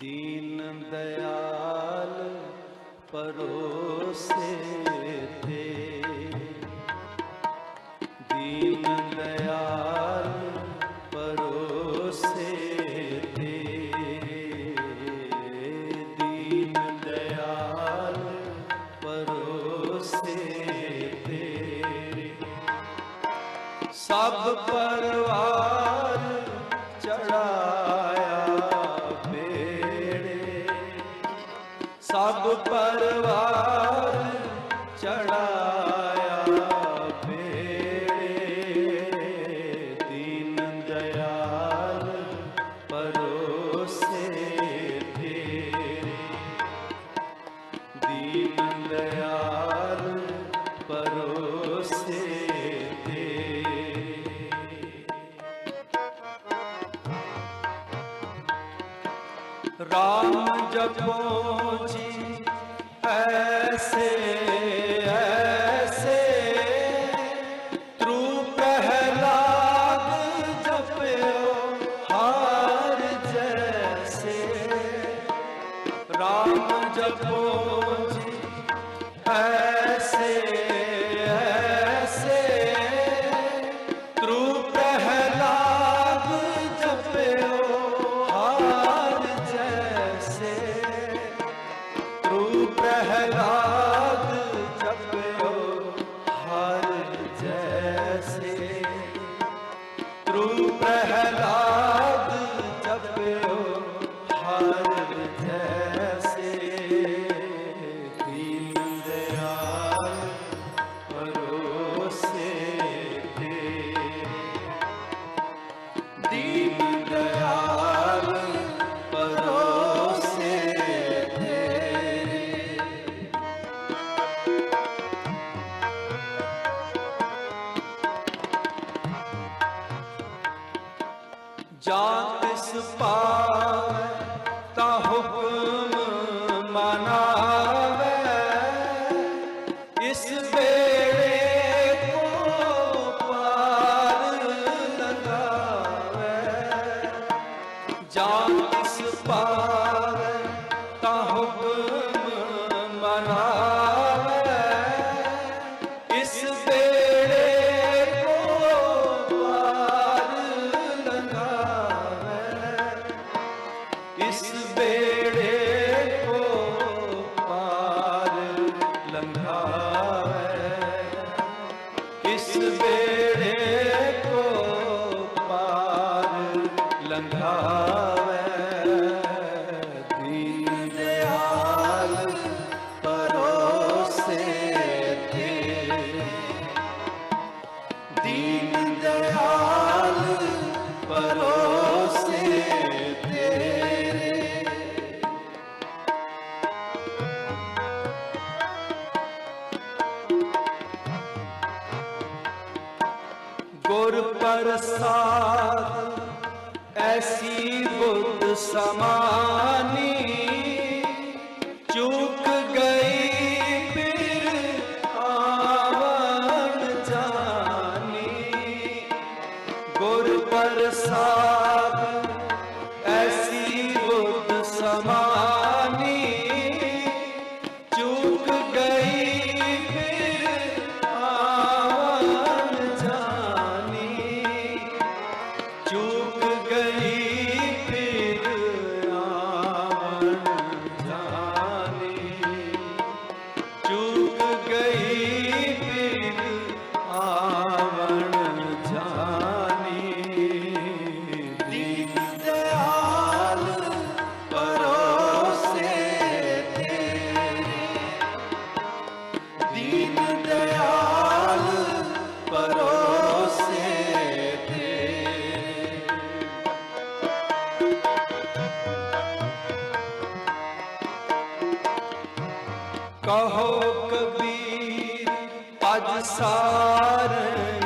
दीन दयाल परोसे थे दीन दयाल परोसे थे दीन दयाल परोसे थे सब परवार ਚੜਾਇਆ ਬੇੜੇ ਦੀਨ ਦਇਆਲ ਪਰੋਸੇ ਰਾਮ ਜਪੋ ਜੀ ਐਸੇ ਜਾਂ ਤਿਸ ਪਾ ਗੁਰ ਪ੍ਰਸਾਦ ਐਸੀ ਬੁੱਧ ਸਮਾਨੀ। ਕਬੀਰ ਅਜ ਸਾਰੇ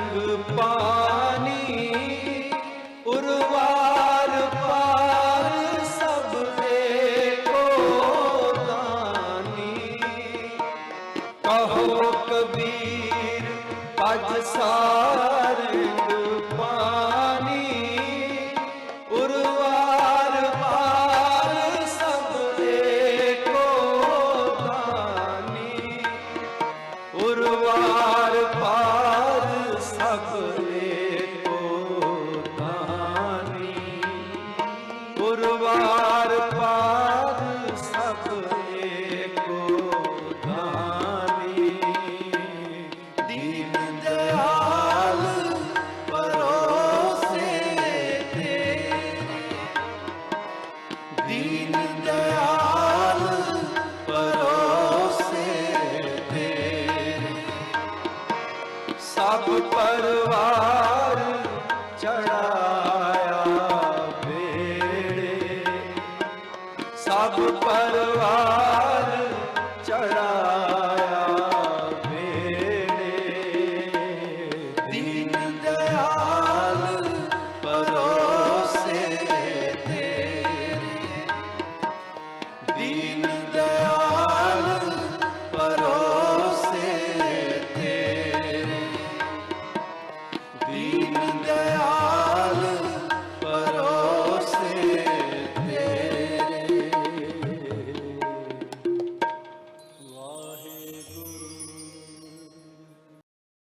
ਪਰਵਾਰ ਚੜਾਇਆ ਬੇੜੇ ਸਭ ਪਰਵਾਰ